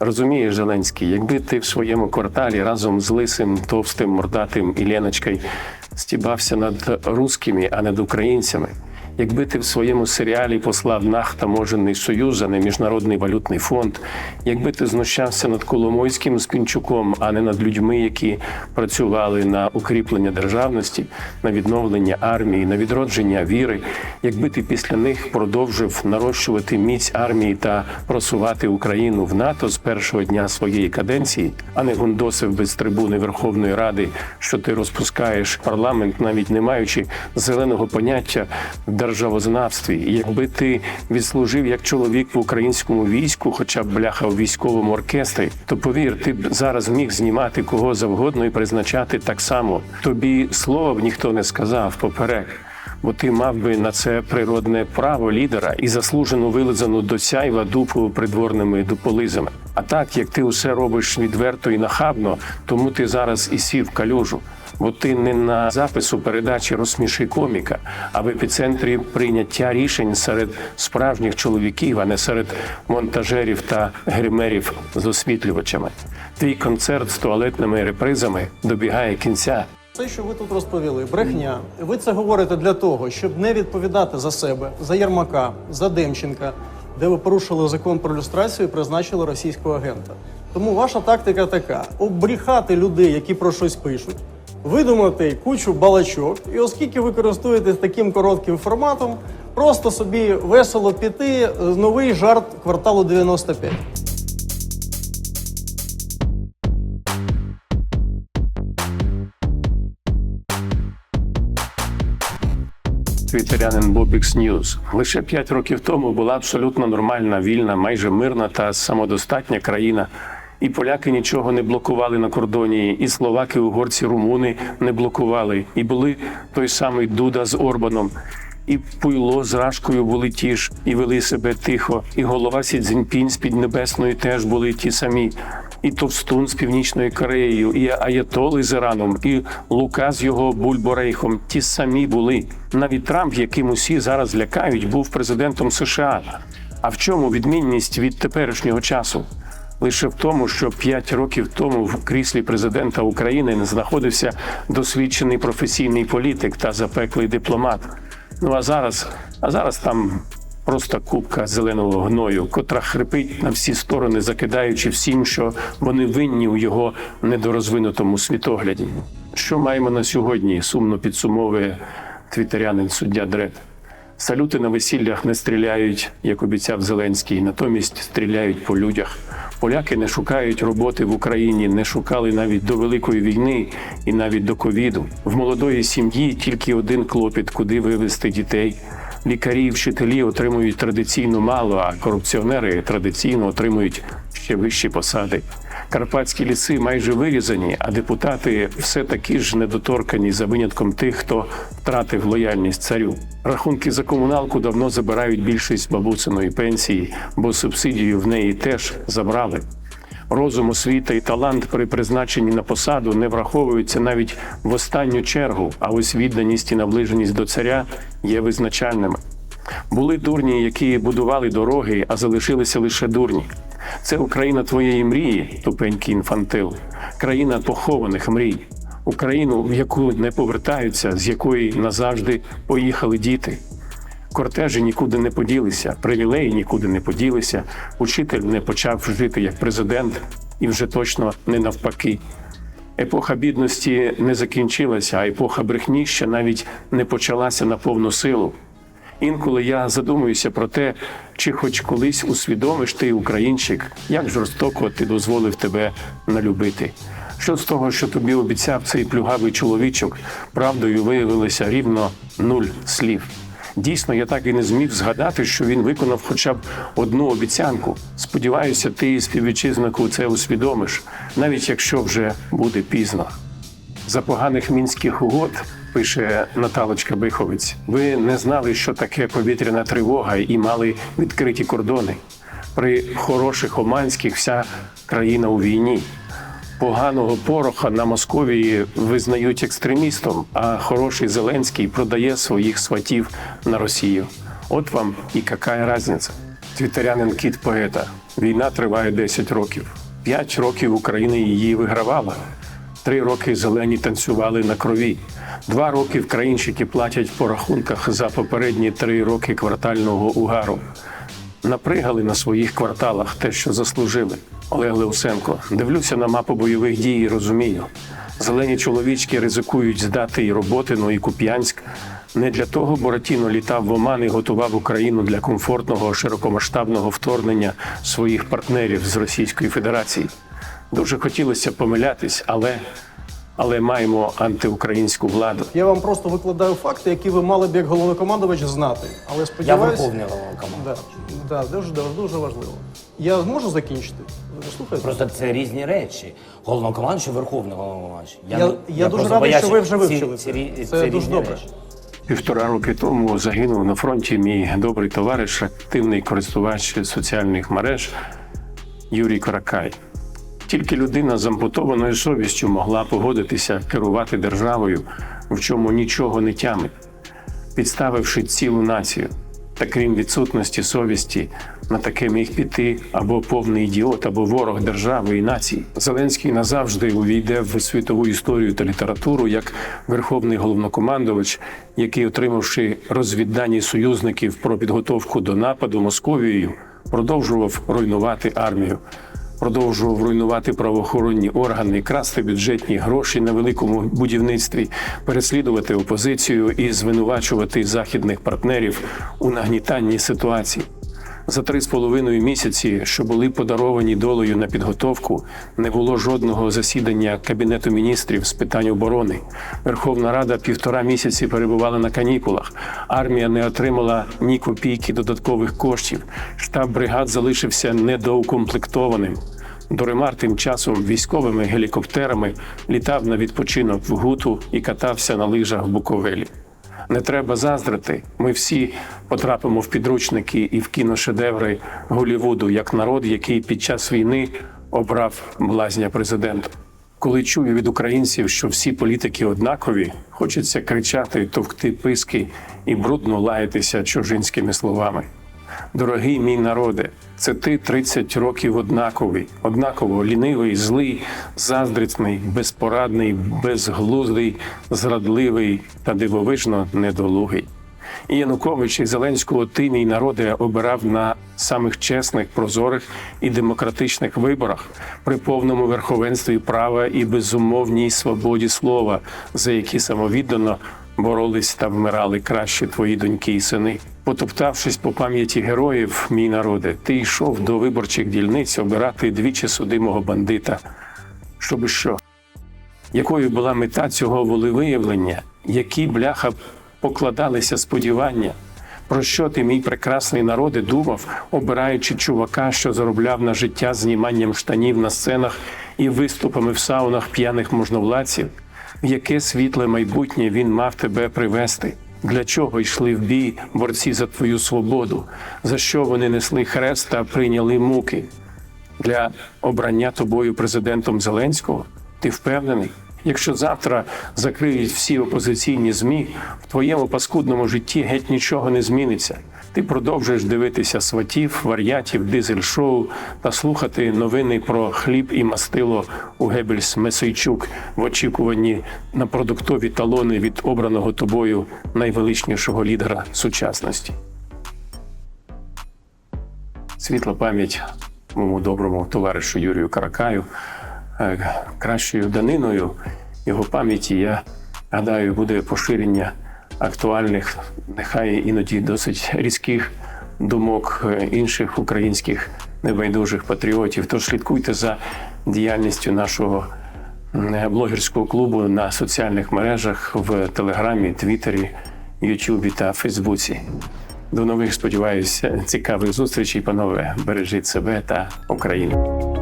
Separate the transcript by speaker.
Speaker 1: Розумієш, Зеленський, якби ти в своєму кварталі разом з лисим, товстим, мордатим і Леночкою стібався над русскими, а не над українцями. Якби ти в своєму серіалі послав нах таможенний союз, а не міжнародний валютний фонд, якби ти знущався над Коломойським з Пінчуком, а не над людьми, які працювали на укріплення державності, на відновлення армії, на відродження віри, якби ти після них продовжив нарощувати міць армії та просувати Україну в НАТО з першого дня своєї каденції, а не гундосив без трибуни Верховної Ради, що ти розпускаєш парламент, навіть не маючи зеленого поняття в державознавстві. Якби ти відслужив як чоловік в українському війську, хоча б бляха в військовому оркестрі, то повір, ти б зараз міг знімати кого завгодно і призначати так само. Тобі слова б ніхто не сказав поперек. Бо ти мав би на це природне право лідера і заслужену вилизану до сяйва дупу придворними дуполизами. А так як ти усе робиш відверто і нахабно, тому ти зараз і сів калюжу. Бо ти не на запису передачі розсміши коміка, а в епіцентрі прийняття рішень серед справжніх чоловіків, а не серед монтажерів та гримерів з освітлювачами. Твій концерт з туалетними репризами добігає кінця.
Speaker 2: Все, що ви тут розповіли, брехня. Ви це говорите для того, щоб не відповідати за себе, за Єрмака, за Демченка, де ви порушили закон про люстрацію і призначили російського агента. Тому ваша тактика така: обріхати людей, які про щось пишуть, видумати кучу балачок, і оскільки ви користуєтесь таким коротким форматом, просто собі весело піти новий жарт кварталу 95.
Speaker 1: Твітерянин Бобікс Ньюз. Лише п'ять років тому була абсолютно нормальна, вільна, майже мирна та самодостатня країна. І поляки нічого не блокували на кордоні, і словаки, угорці, румуни не блокували. І були той самий Дуда з Орбаном. І Пуйло з Рашкою були ті ж, і вели себе тихо. І голова Сі Цзіньпінь з Піднебесної теж були ті самі. І Товстун з Північною Кореєю, і Аятоли з Іраном, і Лука з його Бульборейхом. Ті самі були. Навіть Трамп, яким усі зараз лякають, був президентом США. А в чому відмінність від теперішнього часу? Лише в тому, що п'ять років тому в кріслі президента України не знаходився досвідчений професійний політик та запеклий дипломат. Ну а зараз, а зараз там просто купка зеленого гною, котра хрипить на всі сторони, закидаючи всім, що вони винні у його недорозвинутому світогляді. Що маємо на сьогодні? Сумно підсумовує твітерянин суддя Дред. Салюти на весіллях не стріляють, як обіцяв Зеленський, натомість стріляють по людях. Поляки не шукають роботи в Україні, не шукали навіть до Великої війни і навіть до ковіду. В молодої сім'ї тільки один клопіт, куди вивезти дітей. Лікарі вчителі отримують традиційно мало, а корупціонери традиційно отримують ще вищі посади. Карпатські ліси майже вирізані, а депутати все такі ж недоторкані за винятком тих, хто втратив лояльність царю. Рахунки за комуналку давно забирають більшість бабусиної пенсії, бо субсидію в неї теж забрали. Розум, освіта і талант при призначенні на посаду не враховуються навіть в останню чергу, а ось відданість і наближеність до царя є визначальними. Були дурні, які будували дороги, а залишилися лише дурні. Це Україна твоєї мрії, тупенький інфантил, країна похованих мрій, Україну, в яку не повертаються, з якої назавжди поїхали діти. Кортежі нікуди не поділися, привілеї нікуди не поділися. Учитель не почав жити як президент і вже точно не навпаки. Епоха бідності не закінчилася, а епоха брехні ще навіть не почалася на повну силу. Інколи я задумуюся про те, чи хоч колись усвідомиш ти, українчик, як жорстоко ти дозволив тебе налюбити. Що з того, що тобі обіцяв цей плюгавий чоловічок, правдою виявилося рівно нуль слів. Дійсно, я так і не зміг згадати, що він виконав хоча б одну обіцянку. Сподіваюся, ти співвітчизнику це усвідомиш, навіть якщо вже буде пізно. За поганих мінських угод, пише Наталочка Биховець, ви не знали, що таке повітряна тривога, і мали відкриті кордони. При хороших оманських вся країна у війні. Поганого пороха на Московії визнають екстремістом, а хороший Зеленський продає своїх сватів на Росію. От вам і яка різниця. Твітерянин кіт поета. Війна триває 10 років. 5 років Україна її вигравала. Три роки зелені танцювали на крові. Два роки вкраїнчики платять по рахунках за попередні три роки квартального угару. Напригали на своїх кварталах те, що заслужили. Олег Леусенко. Дивлюся на мапу бойових дій і розумію. Зелені чоловічки ризикують здати і Роботино, і Куп'янськ. Не для того Боратіно літав в Оман і готував Україну для комфортного широкомасштабного вторгнення своїх партнерів з Російської Федерації. Дуже хотілося помилятись, але, але маємо антиукраїнську владу.
Speaker 2: Я вам просто викладаю факти, які ви мали б як головнокомандувач знати. Але
Speaker 3: Я
Speaker 2: сподіваюся,
Speaker 3: верховний голова команди.
Speaker 2: да, да, дуже, дуже важливо. Я зможу закінчити? Ви слухаєте?
Speaker 3: Просто це різні речі. Головнокомандуючий, верховний головнокомандуючий.
Speaker 2: Я,
Speaker 3: не-
Speaker 2: я, дуже
Speaker 3: просто
Speaker 2: радий,
Speaker 3: боявся,
Speaker 2: що ви вже
Speaker 3: ці-
Speaker 2: вивчили
Speaker 3: ці
Speaker 2: це.
Speaker 3: рі-
Speaker 2: Це, дуже
Speaker 3: різні
Speaker 2: добре.
Speaker 3: речі.
Speaker 1: Півтора роки тому загинув на фронті мій добрий товариш, активний користувач соціальних мереж Юрій Каракай. Тільки людина з ампутованою совістю могла погодитися керувати державою, в чому нічого не тямить, підставивши цілу націю. Та крім відсутності совісті, на таке міг піти або повний ідіот, або ворог держави і нації. Зеленський назавжди увійде в світову історію та літературу як верховний головнокомандувач, який, отримавши розвіддані союзників про підготовку до нападу Московією, продовжував руйнувати армію продовжував руйнувати правоохоронні органи, красти бюджетні гроші на великому будівництві, переслідувати опозицію і звинувачувати західних партнерів у нагнітанні ситуації. За три з половиною місяці, що були подаровані долею на підготовку, не було жодного засідання кабінету міністрів з питань оборони. Верховна Рада півтора місяці перебувала на канікулах. Армія не отримала ні копійки додаткових коштів. Штаб бригад залишився недоукомплектованим. Доремар тим часом військовими гелікоптерами літав на відпочинок в Гуту і катався на лижах в Буковелі. Не треба заздрити. Ми всі потрапимо в підручники і в кіношедеври Голівуду як народ, який під час війни обрав блазня президента. Коли чую від українців, що всі політики однакові, хочеться кричати, товкти писки і брудно лаятися чужинськими словами. Дорогий мій народе, це ти 30 років однаковий, однаково лінивий, злий, заздрісний, безпорадний, безглуздий, зрадливий та дивовижно недолугий. І Янукович і Зеленського ти, мій народе, обирав на самих чесних, прозорих і демократичних виборах при повному верховенстві права і безумовній свободі слова, за які самовіддано боролись та вмирали кращі твої доньки і сини. Потоптавшись по пам'яті героїв, мій народе, ти йшов до виборчих дільниць обирати двічі судимого бандита. Щоби що? Якою була мета цього волевиявлення? Які бляха покладалися сподівання? Про що ти, мій прекрасний народе, думав, обираючи чувака, що заробляв на життя зніманням штанів на сценах і виступами в саунах п'яних можновладців? Яке світле майбутнє він мав тебе привести? Для чого йшли в бій борці за твою свободу? За що вони несли хрест та прийняли муки? для обрання тобою президентом Зеленського? Ти впевнений? Якщо завтра закриють всі опозиційні змі, в твоєму паскудному житті геть нічого не зміниться. Ти продовжуєш дивитися сватів, вар'ятів, дизель-шоу та слухати новини про хліб і мастило у Гебельс Месейчук в очікуванні на продуктові талони від обраного тобою найвеличнішого лідера сучасності. Світла пам'ять моєму доброму товаришу Юрію Каракаю. Е, Кращою даниною його пам'яті, я гадаю, буде поширення актуальних, нехай іноді досить різких думок е, інших українських небайдужих патріотів. Тож слідкуйте за діяльністю нашого блогерського клубу на соціальних мережах в Телеграмі, Твіттері, Ютубі та Фейсбуці. До нових сподіваюся цікавих зустрічей, панове. Бережіть себе та Україну.